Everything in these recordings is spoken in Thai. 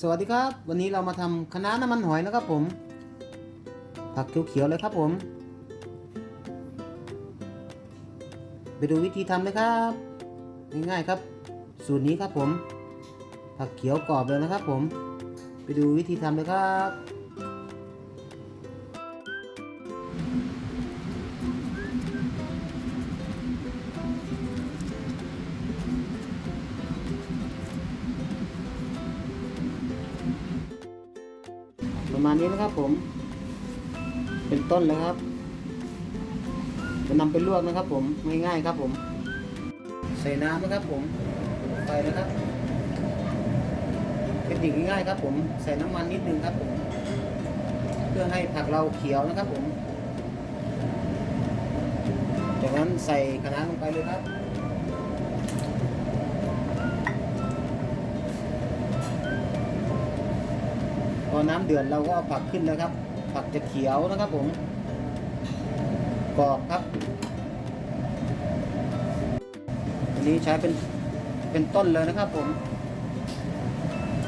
สวัสดีครับ วันนี้เรามาทำคะน้าน้ำมันหอยนะครับผม ผักเขียวๆเลยครับผม ไปดูวิธีทำเลยครับ ง่ายๆครับ สูตรนี้ครับผม ผักเขียวกรอบเลยนะครับผม ไปดูวิธีทำเลยครับ มาณนี้นะครับผม เป็นต้นแล้วครับ จะนำไปลวกนะครับ ผมง่ายๆครับผม ใส่น้ำนะครับผมไปนะครับเทคนิคง่ายๆครับ ผมใส่น้ำมันนิดนึงครับผม เพื่อให้ผักเราเขียวนะครับผมจากนั้นใส่คะน้าลงไปเลยครับ อน้ำเดือดเราก็เอาผักขึ้นนะครับ ผักจะเขียวนะครับผมกรอบครับอันนี้ใช้เป็นเป็นต้นเลยนะครับผม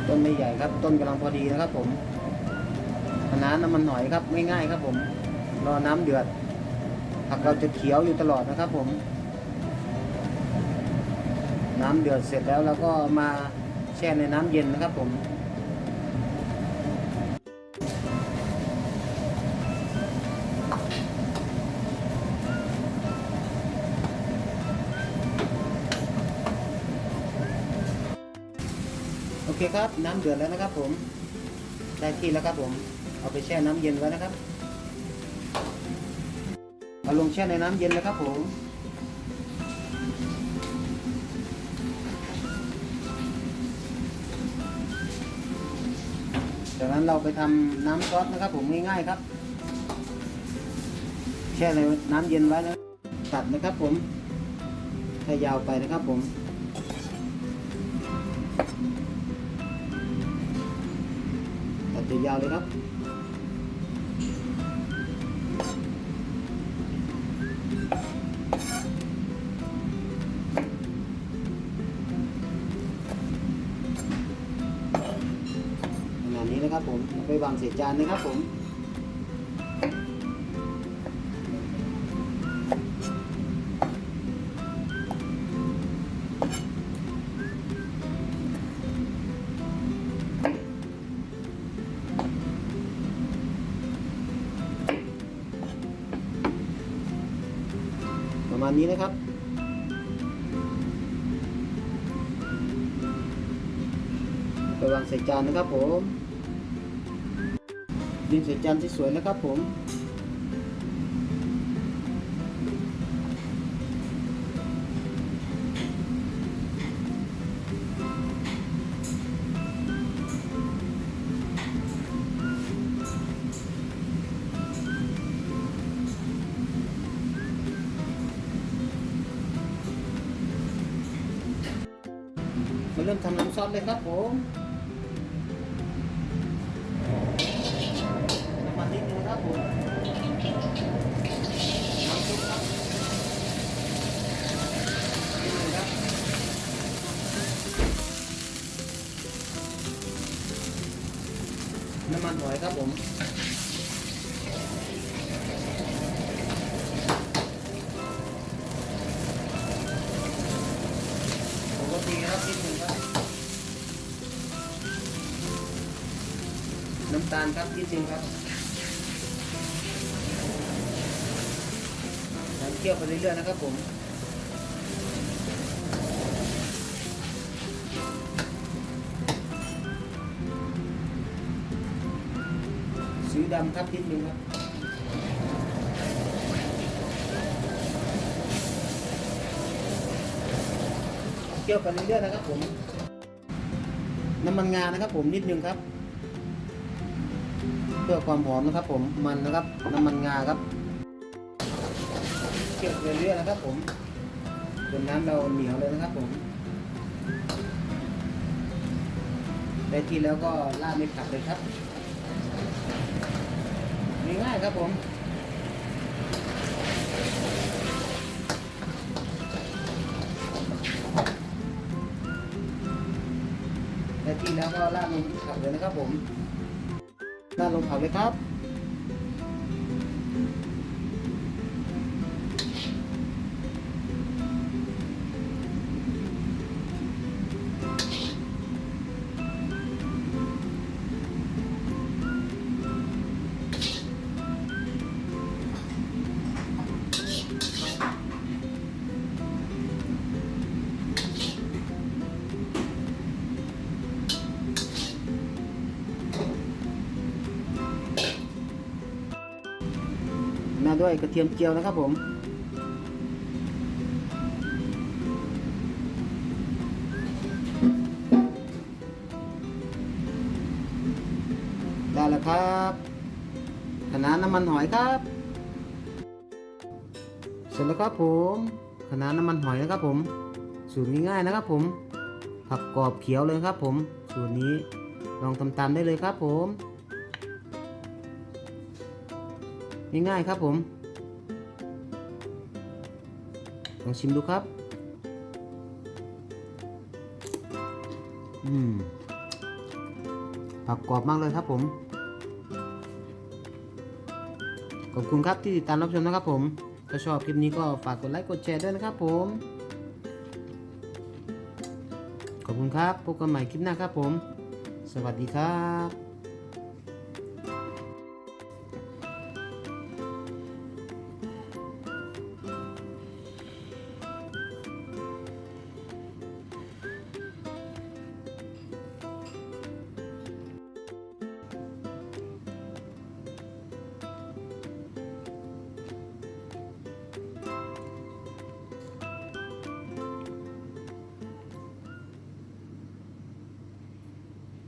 ต้นไม่ใหญ่ครับ ต้นกำลังพอดีนะครับ ผมคะน้าน้ำมันหอยครับง่ายๆครับ ผมรอน้ำเดือด ผักเราจะเขียวอยู่ตลอดนะครับ ผม น้ำเดือดเสร็จแล้วเราก็มาแช่ในน้ำเย็นนะครับ ผม เคครับ น้ำเดือดแล้วนะครับ ผมได้ที่แล้วครับผม เอาไปแช่น้ำเย็นไว้นะครับเอาลงแช่ในน้ำเย็นเลยครับผมจากนั้นเราไปทำน้ำซอสนะครับ ผมง่ายๆครับ แช่ในน้ำเย็นไว้นะตัดนะครับ ผมถ้ายาวไปนะครับผม ตัดยาวเลยครับขนาดนี้นะครับผมไปวางเศษจานนะครับผม ประมาณนี้นะครับ ไปวางใส่จานนะครับผม ดินใส่จานที่สวยนะครับผม เริ่มทำน้ำซอสเลยครับผมน้ำมันนิดนึงครับผมน้ำซุปครับนิดนึงครับน้ำมันหอยครับผม ติครับนิดนึงครับน้ำตาลครับนิดนึงครับแล้วเคี่ยวไปเรื่อยๆนะครับผมสีดำครับนิดนึงครับ คี่ยวไปเรื่อยๆนะครับผมน้ำมันงานะครับ ผมนิดนึงครับ เพื่อความหอมนะครับ ผมมันนะครับ น้ำมันงาครับเคี่ยวไปเรื่อยๆนะครับ ผมจนน้ำเราเหนียวเลยนะครับ ผมได้ที่แล้วก็ราดในผักเลยครับง่ายๆครับผม ล่าดลงผับเลยนะครับผมราดลงผับเลยครับ มาด้วยกระเทียมเจียวนะครับผมได้แล้วครับคะน้าน้ำมันหอยครับ เสร็จแล้วครับผมคะน้าน้ำมันหอยนะครับผม สูตรง่ายๆนะครับผม ผักกรอบเขียวเลยครับผม สูตรนี้ลองทำตามได้เลยครับผม ง่ายๆครับผม ลองชิมดูครับ อืมผักกรอบมากเลยครับผม ขอบคุณครับที่ติดตามรับชมนะครับผม ถ้าชอบคลิปนี้ก็ฝากกดไลค์กดแชร์ด้วยนะครับผม ขอบคุณครับ พบกันใหม่คลิปหน้าครับผม สวัสดีครับ